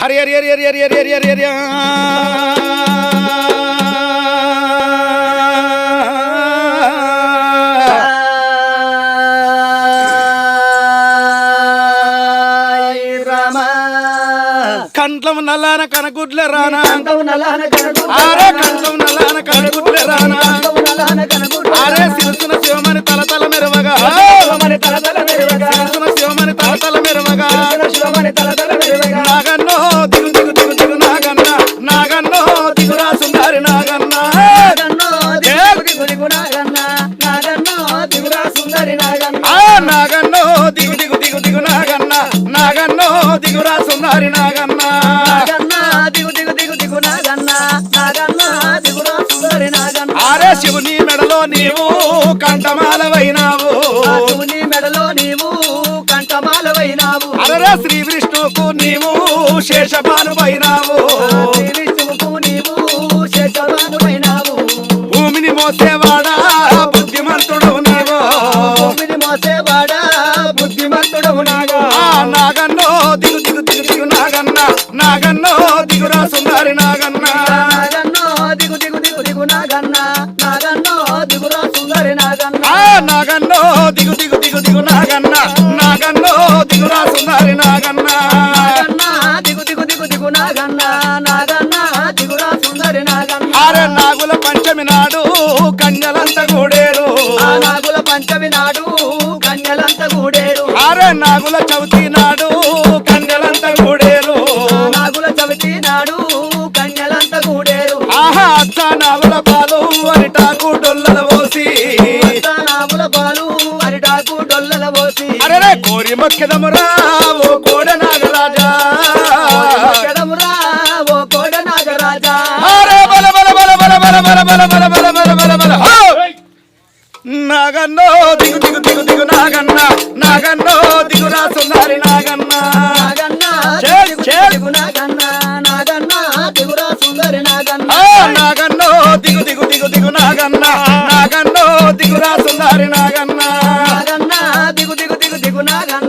హరి హరి హరి హరి హరి హరి హరి హరి హరి కంట్లం నల్లాన కనగుడ్ల రానా. ఆరే కంట్లం నల్లాన కనగుడ్ల రానా. ఆరే సిరుసున శివమని తల తల మెరవగా. శివమని తల తల మెరవగా. నాగన్నో దిగు దిగు దిగు దిగు నాగన్న నాగన్నో దిగురా సుందరి నాగన్న ఆ నాగన్నో దిగు దిగు దిగు దిగు నాగన్న నాగన్నో దిగురా సుందరి నాగన్న ఆరే శివుని మెడలో నీవు కంఠమాలవైనావు మెడలో నీవు కంఠమాలవైనావు అరరే శ్రీ విష్ణుకు నీవు శేషపానువైనావు శ్రీ విష్ణువుకు నీవు శేషవానువైనావు భూమిని మోసేవాడా బుద్ధిమంతుడు నీవు భూమిని మోసేవాడా బుద్ధిమంతుడవు ఆ నాగన్నో దిగు దిగు దిగు దిగు నాగన్న. నాగన్నో దిగురా సుందరి నాగన్న. నాగన్నో దిగు దిగు దిగు దిగు నాగన్న. నాగన్నో దిగురా సుందరి నాగన్న. నాగన్నో దిగు దిగు దిగు దిగు నాగన్న. నాగన్నో దిగురా సుందరి నాగన్న. ఆరే నాగుల పంచమి నాడు కన్యలంత కూడేరు ఆ నాగుల పంచమి నాడు కన్యలంత గూడేరు. ఆరే నాగుల చవితి నాడు కన్యలంత కూడేరు ఆ నాగుల చవితి నాడు కన్యలంత గూడేరు. ఆహా అచ్చ నాగుల పాలు అరిటాకు డొల్లల పోసి. నాగుల పాలు అరిటాకు డొల్లల పోసి. అరే కోరి మొక్కెదమురా ఓ కోడ నాగరాజా. చెడమురా ఓ కోడ నాగరాజా. నాగన్నో దిగు దిగు దిగు దిగు నాగన్న. నాగన్నో దిగురా సుందరి నాగన్న. నాగన్న దిగు దిగు దిగు దిగు నాగన్న.